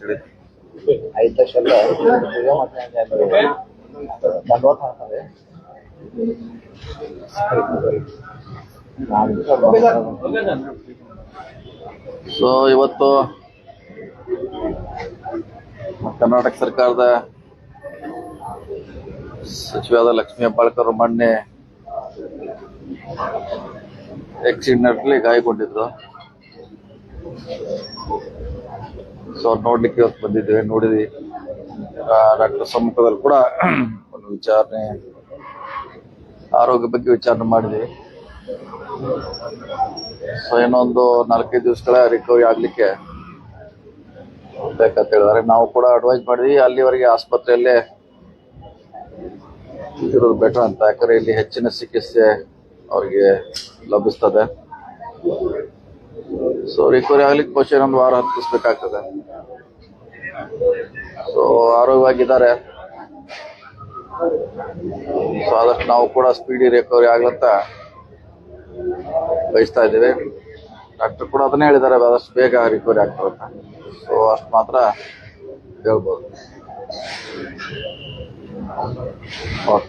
Gracias. ಐದು ಲಕ್ಷ ಎಲ್ಲ ದಂಡೋತ ಹಾಕ್ತಾರೆ ಸೊ ಇವತ್ತು ಕರ್ನಾಟಕ ಸರ್ಕಾರದ ಸಚಿವಾದ ಲಕ್ಷ್ಮೀ ಹೆಬ್ಬಾಳ್ಕರ್ ಮೊನ್ನೆ ಆಕ್ಸಿಡೆಂಟ್ಲಿ ಗಾಯಗೊಂಡಿದ್ರು. ಸೊ ನೋಡ್ಲಿಕ್ಕೆ ಇವತ್ತು ಬಂದಿದ್ದೇವೆ, ನೋಡಿದ್ವಿ. ಡಾಕ್ಟರ್ ಸಮ್ಮುಖದಲ್ಲಿ ಕೂಡ ಒಂದು ವಿಚಾರಣೆ, ಆರೋಗ್ಯ ಬಗ್ಗೆ ವಿಚಾರಣೆ ಮಾಡಿದ್ವಿ. ಸೊ ಒಂದು ನಾಲ್ಕೈದು ದಿವಸಗಳ ರಿಕವರಿ ಆಗ್ಲಿಕ್ಕೆ ಬೇಕಂತ ಹೇಳಿದಾರೆ ನಾವು ಕೂಡ ಅಡ್ವೈಸ್ ಮಾಡಿದ್ವಿ, ಅಲ್ಲಿವರೆಗೆ ಆಸ್ಪತ್ರೆಯಲ್ಲೇ ಇರೋದು ಬೆಟರ್ ಅಂತ. ಯಾಕಂದ್ರೆ ಇಲ್ಲಿ ಹೆಚ್ಚಿನ ಚಿಕಿತ್ಸೆ ಅವರಿಗೆ ಲಭಿಸ್ತದೆ. ಸೊ ರಿಕವರಿ ಆಗ್ಲಿಕ್ಕೆ ಬಹುಶಃ ಇನ್ನೊಂದು ವಾರ ಹತ್ತಿಸ್ಬೇಕಾಗ್ತದೆ. ಸೊ ಆರೋಗ್ಯವಾಗಿದ್ದಾರೆ. ಸೊ ಆದಷ್ಟು ನಾವು ಕೂಡ ಸ್ಪೀಡಿ ರಿಕವರಿ ಆಗ್ಲತ್ತ ಬಯಸ್ತಾ ಇದ್ದೀವಿ. ಡಾಕ್ಟರ್ ಕೂಡ ಅದನ್ನೇ ಹೇಳಿದ್ದಾರೆ, ಆದಷ್ಟು ಬೇಗ ರಿಕವರಿ ಆಗ್ತದೆ ಸೊ ಅಷ್ಟು ಮಾತ್ರ ಹೇಳ್ಬೋದು. ಓಕೆ